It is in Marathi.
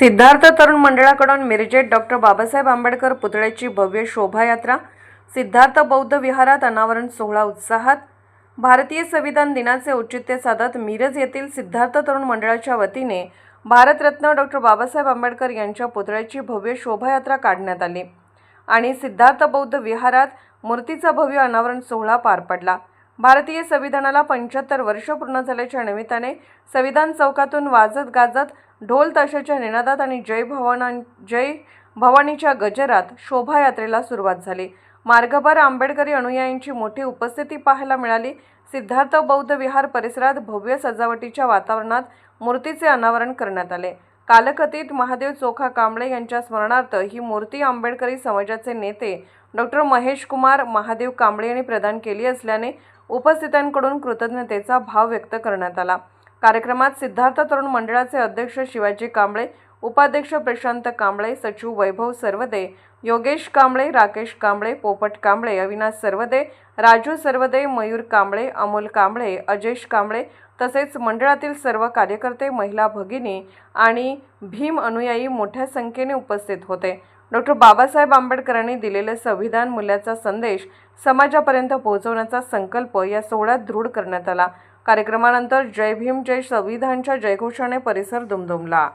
सिद्धार्थ तरुण मंडळाकडून मिरजेत डॉक्टर बाबासाहेब आंबेडकर पुतळ्याची भव्य शोभायात्रा सिद्धार्थ बौद्ध विहारात अनावरण सोहळा उत्साहात भारतीय संविधान दिनाचे औचित्य साधत मिरज येथील सिद्धार्थ तरुण मंडळाच्या वतीने भारतरत्न डॉक्टर बाबासाहेब आंबेडकर यांच्या पुतळ्याची भव्य शोभायात्रा काढण्यात आली आणि सिद्धार्थ बौद्ध विहारात मूर्तीचा भव्य अनावरण सोहळा पार पडला. भारतीय संविधानाला पंच्याहत्तर वर्ष पूर्ण झाल्याच्या निमित्ताने संविधान चौकातून वाजत गाजत ढोल ताशाच्या निनादात आणि जय भवाना जय भवानीच्या गजरात शोभायात्रेला सुरुवात झाली. मार्गभर आंबेडकरी अनुयायांची मोठी उपस्थिती पाहायला मिळाली. सिद्धार्थ बौद्ध विहार परिसरात भव्य सजावटीच्या वातावरणात मूर्तीचे अनावरण करण्यात आले. कालकथित महादेव चोखा कांबळे यांच्या स्मरणार्थ ही मूर्ती आंबेडकरी समाजाचे नेते डॉक्टर महेश कुमार महादेव कांबळे यांनी प्रदान केली असल्याने उपस्थितांकडून कृतज्ञतेचा भाव व्यक्त करण्यात आला. कार्यक्रमात सिद्धार्थ तरुण मंडळाचे अध्यक्ष शिवाजी कांबळे उपाध्यक्ष प्रशांत कांबळे सचिव वैभव सर्वदे योगेश कांबळे राकेश कांबळे पोपट कांबळे अविनाश सर्वदे राजू सर्वदे मयूर कांबळे अमोल कांबळे अजेश कांबळे तसेच मंडळातील सर्व कार्यकर्ते महिला भगिनी आणि भीम अनुयायी मोठ्या संख्येने उपस्थित होते. डॉक्टर बाबासाहेब आंबेडकरांनी दिलेले संविधान मूल्याचा संदेश समाजापर्यंत पोहोचवण्याचा संकल्प या सोहळ्यात दृढ करण्यात आला. कार्यक्रमानंतर जय भीम जय संविधानच्या जयघोषाने परिसर दुमदुमला.